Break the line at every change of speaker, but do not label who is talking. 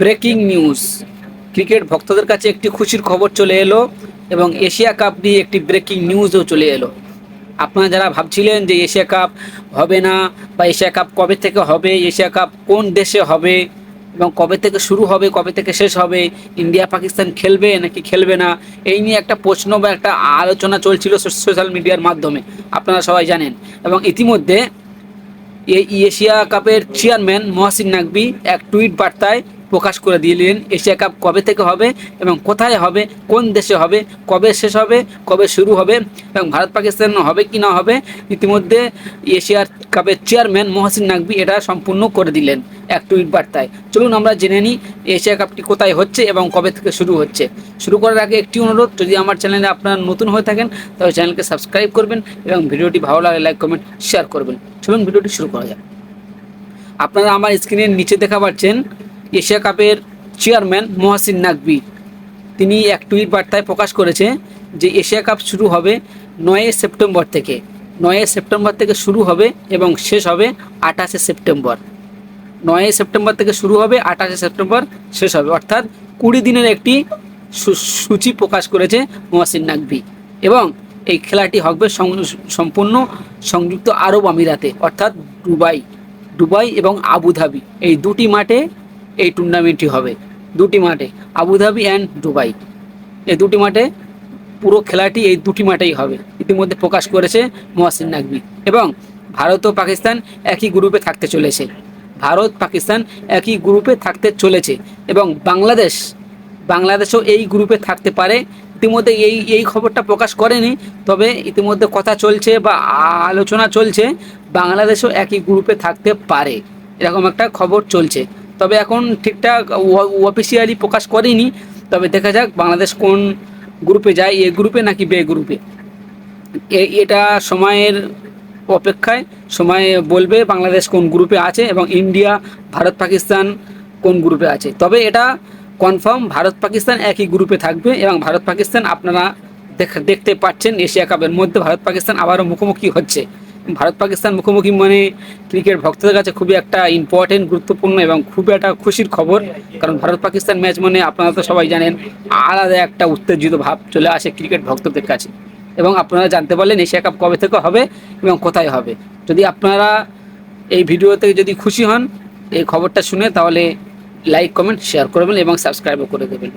Breaking news. Cricket ভক্তদের কাছে একটি খুশির খবর চলে এলো এবং এশিয়া কাপ নিয়ে একটি ব্রেকিং নিউজও চলে এলো। আপনারা যারা ভাবছিলেন যে এশিয়া কাপ হবে না বা এশিয়া কাপ কবে থেকে হবে, এশিয়া কাপ কোন দেশে হবে এবং কবে থেকে শুরু হবে, কবে থেকে শেষ হবে, ইন্ডিয়া পাকিস্তান খেলবে নাকি খেলবে না, এই নিয়ে একটা প্রশ্ন বা একটা আলোচনা চলছিল সোশ্যাল মিডিয়ার মাধ্যমে। আপনারা সবাই জানেন। এবং ইতিমধ্যে এশিয়া কাপের চেয়ারম্যান মহাসিন নাকবি এক টুইট বার্তায় প্রকাশ করে দিলেন, এশিয়া কাপ কবে থেকে হবে এবং কোথায় হবে, কোন দেশে হবে, কবে শেষ হবে, কবে শুরু হবে এবং ভারত পাকিস্তান হবে কি না হবে, ইতিমধ্যে এশিয়ার কাপের চেয়ারম্যান মহসিন নাকবি এটা সম্পূর্ণ করে দিলেন এক টুইট বার্তায়। চলুন আমরা জেনে নিই এশিয়া কাপটি কোথায় হচ্ছে এবং কবে থেকে শুরু হচ্ছে। শুরু করার আগে একটি অনুরোধ, যদি আমার চ্যানেলে আপনারা নতুন হয়ে থাকেন, তাহলে চ্যানেলকে সাবস্ক্রাইব করবেন এবং ভিডিওটি ভালো লাগলে লাইক, কমেন্ট, শেয়ার করবেন। চলুন ভিডিওটি শুরু করা যাক। আপনারা আমার স্ক্রিনের নিচে দেখা পাচ্ছেন এশিয়া কাপের চেয়ারম্যান মহাসিন নাকবি তিনি এক টুইট বার্তায় প্রকাশ করেছে যে, এশিয়া কাপ শুরু হবে নয় সেপ্টেম্বর থেকে। নয় সেপ্টেম্বর থেকে শুরু হবে এবং শেষ হবে আঠাশে সেপ্টেম্বর। নয় সেপ্টেম্বর থেকে শুরু হবে, আঠাশে সেপ্টেম্বর শেষ হবে। অর্থাৎ কুড়ি দিনের একটি সূচি প্রকাশ করেছে মহাসিন নাকভি। এবং এই খেলাটি হবে সম্পূর্ণ সংযুক্ত আরব আমিরাতে, অর্থাৎ দুবাই দুবাই এবং আবুধাবি। এই দুটি মাঠে এই টুর্নামেন্টটি হবে। দুটি মাঠে আবুধাবি অ্যান্ড দুবাই এই দুটি মাঠে পুরো খেলাটি এই দুটি মাঠেই হবে। ইতিমধ্যে প্রকাশ করেছে মহাসিন নাকবি এবং ভারত ও পাকিস্তান একই গ্রুপে থাকতে চলেছে। ভারত, পাকিস্তান একই গ্রুপে থাকতে চলেছে। এবং বাংলাদেশ, বাংলাদেশও এই গ্রুপে থাকতে পারে। ইতিমধ্যে এই এই খবরটা প্রকাশ করেনি। তবে ইতিমধ্যে কথা চলছে বা আলোচনা চলছে, বাংলাদেশও একই গ্রুপে থাকতে পারে। এরকম একটা খবর চলছে। তবে এখন ঠিকঠাক অফিসিয়ালি প্রকাশ করেনি। তবে দেখা যাক বাংলাদেশ কোন গ্রুপে যায়। এ গ্রুপে নাকি বে গ্রুপে এটা সময়ের অপেক্ষায়। সময় বলবে বাংলাদেশ কোন গ্রুপে আছে এবং ইন্ডিয়া, ভারত, পাকিস্তান কোন গ্রুপে আছে। তবে এটা কনফার্ম ভারত, পাকিস্তান একই গ্রুপে থাকবে এবং ভারত, পাকিস্তান আপনারা দেখ- দেখতে পাচ্ছেন। এশিয়া কাপের মধ্যে ভারত, পাকিস্তান আবারও মুখোমুখি হচ্ছে। ভারত পাকিস্তান মুখোমুখি মানে ক্রিকেট ভক্তদের কাছে খুবই একটা ইম্পর্টেন্ট গুরুত্বপূর্ণ এবং খুবই একটা খুশির খবর। কারণ ভারত পাকিস্তান ম্যাচ মানে আপনারা তো সবাই জানেন, আলাদা একটা উত্তেজিত ভাব চলে আসে ক্রিকেট ভক্তদের কাছে। এবং আপনারা জানতে পারলেন এশিয়া কাপ কবে থেকে হবে এবং কোথায় হবে। যদি আপনারা এই ভিডিওতে যদি খুশি হন, এই খবরটা শুনে তাহলে লাইক কমেন্ট শেয়ার করবেন এবং সাবস্ক্রাইবও করে দেবেন।